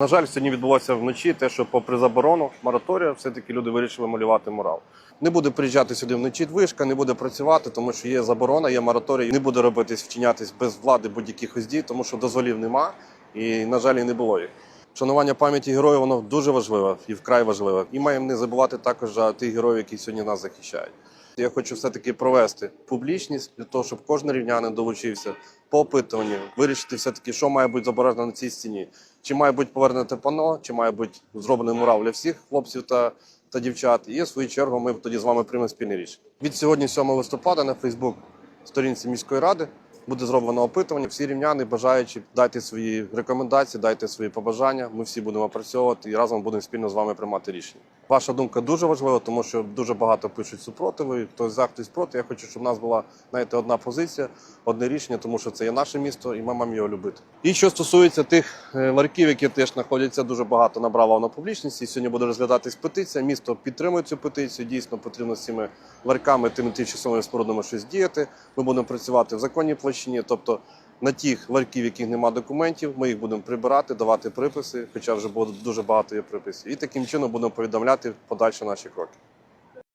На жаль, сьогодні відбулося вночі те, що попри заборону мораторію, все-таки люди вирішили малювати мурал. Не буде приїжджати сюди вночі вишка, не буде працювати, тому що є заборона, є мораторій. Не буде робитись, вчинятись без влади будь-якихось дій, тому що дозволів нема і, на жаль, і не було їх. Шанування пам'яті героїв воно дуже важливе і вкрай важливе. І маємо не забувати також тих героїв, які сьогодні нас захищають. Я хочу все-таки провести публічність для того, щоб кожен рівнянин долучився по опитуванню, вирішити все-таки, що має бути зображено на цій стіні. Чи має бути повернуте пано, чи має бути зроблений мурал для всіх хлопців та, та дівчат. І в свою чергу ми тоді з вами приймемо спільне рішення. Від сьогодні, 7 листопада, на Фейсбук сторінці міської ради буде зроблено опитування. Всі рівняни, бажаючи, дайте свої рекомендації, дайте свої побажання. Ми всі будемо опрацьовувати і разом будемо спільно з вами приймати рішення. Ваша думка дуже важлива, тому що дуже багато пишуть супротиви. Хтось за, хтось проти. Я хочу, щоб у нас була знаєте, одна позиція, одне рішення, тому що це є наше місто, і ми маємо його любити. І що стосується тих е, ларьків, які теж знаходяться, дуже багато набрало воно публічності. Сьогодні буде розглядатись петиція. Місто підтримує цю петицію. Дійсно потрібно з цими ларьками, тими тимчасовими спорудами щось діяти. Ми будемо працювати в законній площині, тобто. На тих ларьків, яких немає документів, ми їх будемо прибирати, давати приписи, хоча вже буде дуже багато є приписів. І таким чином будемо повідомляти подальші наші кроки.